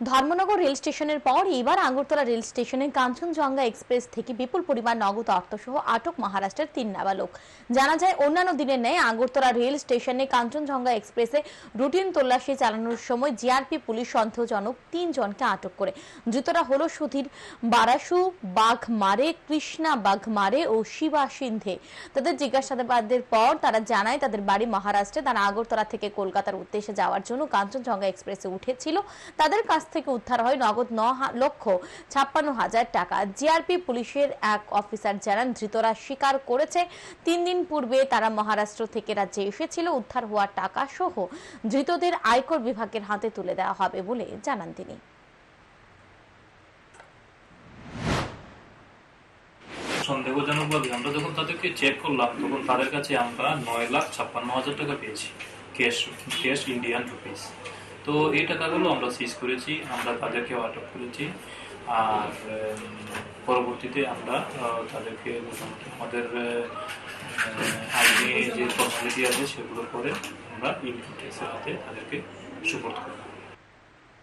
Dharmanagar rail স্টেশনের পর এবার আগরতলা রেল স্টেশনে কাঞ্চনজঙ্ঘা এক্সপ্রেস থেকে বিপুল পরিমাণ নগদ অর্থসহ আটক মহারাষ্ট্রের তিন নাবালক। জানা যায়, অন্যান্য দিনের ন্যায় আগরতলা রেল স্টেশনে কাঞ্চনজঙ্ঘা এক্সপ্রেসে রুটিন তল্লাশি চালানোর সময় জিআরপি পুলিশ সন্দেহজনক তিনজনকে আটক করে। ধৃতরা হল সুধীর বারাসু, বাঘমারে, কৃষ্ণা বাঘমারে ও শিবা সিন্ধে। তাদের জিজ্ঞাসাবাদের পর তারা জানায়, তাদের বাড়ি মহারাষ্ট্রে। তারা আগরতলা থেকে কলকাতার উদ্দেশ্যে যাওয়ার জন্য কাঞ্চনজঙ্ঘা এক্সপ্রেসে উঠেছিল। তাদের কাছ থেকে উদ্ধার হয় নগদ ন লক্ষ ছাপ্পান্ন হাজার টাকা। জিআরপি পুলিশের এক অফিসার জানান, ধৃতরা স্বীকার করেছে, তিন দিন পূর্বে তারা মহারাষ্ট্র থেকে রাজ্যে এসেছিল, উদ্ধার হওয়া টাকা সহ ধৃতদের আয়কর বিভাগের হাতে তুলে দেওয়া হবে বলে জানান তিনি। সন্দেহজনকভাবে আমরা যখন তাদেরকে চেক করলাম, তখন তাদের কাছে আমরা নয় লাখ ছাপ্পান্ন হাজার টাকা পেয়েছি। ক্যাশ ক্যাশ ইন্ডিয়ান রুপিস তো এই টাকাগুলো আমরা সিজ করেছি, আমরা তাদেরকেও আটক করেছি। আর পরবর্তীতে আমরা তাদেরকে মোটামুটি আমাদের আইনে যে ফর্মালিটি আছে সেগুলো করে আমরা ইনপুট হাতে তাদেরকে সুপোর্ট করব।